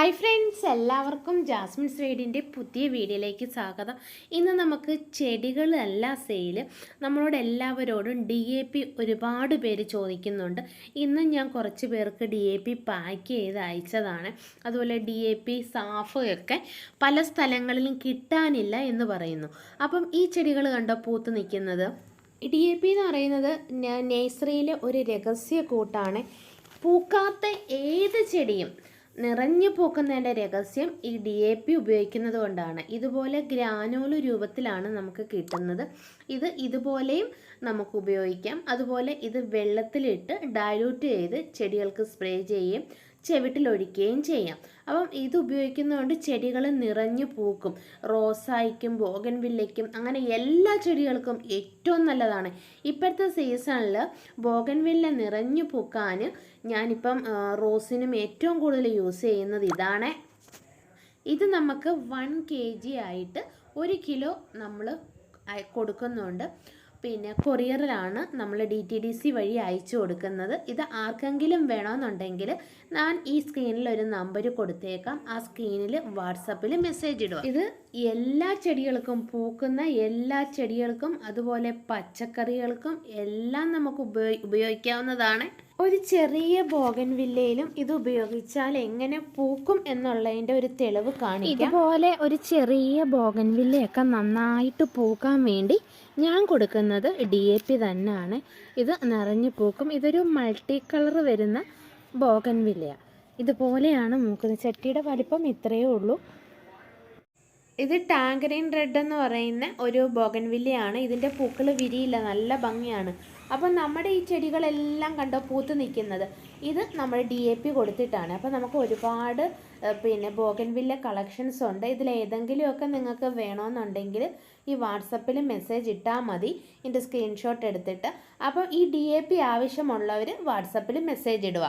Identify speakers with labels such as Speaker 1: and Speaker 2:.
Speaker 1: Hi friends എല്ലാവർക്കും Jasmine സ്വീഡിന്റെ പുതിയ വീഡിയോയിലേക്ക് സ്വാഗതം. ഇന്ന് നമുക്ക് ചെടികളല്ല സെയിൽ നമ്മളോട് എല്ലാവരോടും ഡി എ പി ഒരുപാട് പേര് ചോദിക്കുന്നുണ്ട്. ഇന്ന് ഞാൻ കുറച്ച് പേർക്ക് ഡി എ പി പാക്ക് ചെയ്ത് അയച്ചതാണ്. അതുപോലെ ഡി എ പി സാഫ് ഒക്കെ പല സ്ഥലങ്ങളിലും കിട്ടാനില്ല എന്ന് പറയുന്നു. അപ്പം ഈ ചെടികൾ കണ്ടോ പൂത്ത് നിൽക്കുന്നത്? ഡി എ പി എന്ന് പറയുന്നത് നേഴ്സറിയിലെ ഒരു രഹസ്യ കൂട്ടാണ്. പൂക്കാത്ത ഏത് ചെടിയും നിറഞ്ഞു പൂക്കുന്നതിന്റെ രഹസ്യം ഈ ഡി എ പി ഉപയോഗിക്കുന്നത് കൊണ്ടാണ്. ഇതുപോലെ ഗ്രാനോൽ രൂപത്തിലാണ് നമുക്ക് കിട്ടുന്നത്. ഇത് ഇതുപോലെയും നമുക്ക് ഉപയോഗിക്കാം. അതുപോലെ ഇത് വെള്ളത്തിലിട്ട് ഡയലൂട്ട് ചെയ്ത് ചെടികൾക്ക് സ്പ്രേ ചെയ്യുകയും ചെവിട്ടിലൊഴിക്കുകയും ചെയ്യാം. അപ്പം ഇത് ഉപയോഗിക്കുന്നതുകൊണ്ട് ചെടികൾ നിറഞ്ഞു പൂക്കും. റോസായിക്കും ബോഗൻവില്ലയ്ക്കും അങ്ങനെ എല്ലാ ചെടികൾക്കും ഏറ്റവും നല്ലതാണ്. ഇപ്പോഴത്തെ സീസണിൽ ബോഗൻവില്ല നിറഞ്ഞു പൂക്കാൻ ഞാനിപ്പം റോസിനും ഏറ്റവും കൂടുതൽ യൂസ് ചെയ്യുന്നത് ഇതാണ്. ഇത് നമുക്ക് വൺ കെ ജി ആയിട്ട് ഒരു കിലോ നമ്മൾ കൊടുക്കുന്നുണ്ട്. പിന്നെ കൊറിയറിലാണ് നമ്മൾ ഡി ടി ഡി സി വഴി അയച്ചു കൊടുക്കുന്നത്. ഇത് ആർക്കെങ്കിലും വേണമെന്നുണ്ടെങ്കിൽ ഞാൻ ഈ സ്ക്രീനിൽ ഒരു നമ്പർ കൊടുത്തേക്കാം. ആ സ്ക്രീനിൽ വാട്സപ്പിൽ മെസ്സേജ് ഇടുക. ഇത് എല്ലാ ചെടികൾക്കും പൂക്കുന്ന എല്ലാ ചെടികൾക്കും അതുപോലെ പച്ചക്കറികൾക്കും എല്ലാം നമുക്ക് ഉപയോഗി ഉപയോഗിക്കാവുന്നതാണ്. ഒരു ചെറിയ ബോഗൻ വില്ലയിലും ഇത് ഉപയോഗിച്ചാൽ എങ്ങനെ പൂക്കും എന്നുള്ളതിന്റെ ഒരു തെളിവ് കാണിക്കാം. ഇതുപോലെ ഒരു ചെറിയ ബോഗൻ വില്ലയൊക്കെ നന്നായിട്ട് പൂക്കാൻ വേണ്ടി ഞാൻ കൊടുക്കുന്നത് ഡി എ പി തന്നെയാണ്. ഇത് നിറഞ്ഞു പൂക്കും. ഇതൊരു മൾട്ടി കളർ വരുന്ന ബോഗൻ വില്ലയാണ് ഇതുപോലെയാണ് മൂക്കുന്നത് ചട്ടിയുടെ വലിപ്പം ഇത്രയേ ഉള്ളൂ. ഇത് ടാങ്കറിൻ റെഡ് എന്ന് പറയുന്ന ഒരു ബോഗൻവില്ലയാണ്. ഇതിന്റെ പൂക്കൾ വിരിയില്ല നല്ല ഭംഗിയാണ്. അപ്പം നമ്മുടെ ഈ ചെടികളെല്ലാം കണ്ടോ പൂത്ത് നിൽക്കുന്നത്? ഇത് നമ്മൾ ഡി എ പി കൊടുത്തിട്ടാണ്. അപ്പം നമുക്ക് ഒരുപാട് പിന്നെ ബോഗൻവില്ല കളക്ഷൻസ് ഉണ്ട്. ഇതിൽ ഏതെങ്കിലുമൊക്കെ നിങ്ങൾക്ക് വേണമെന്നുണ്ടെങ്കിൽ ഈ വാട്സപ്പിൽ മെസ്സേജ് ഇട്ടാൽ മതി. ഇതിന്റെ സ്ക്രീൻഷോട്ട് എടുത്തിട്ട്. അപ്പോൾ ഈ ഡി എ പി ആവശ്യമുള്ളവർ വാട്സപ്പിൽ മെസ്സേജ് ഇടുക.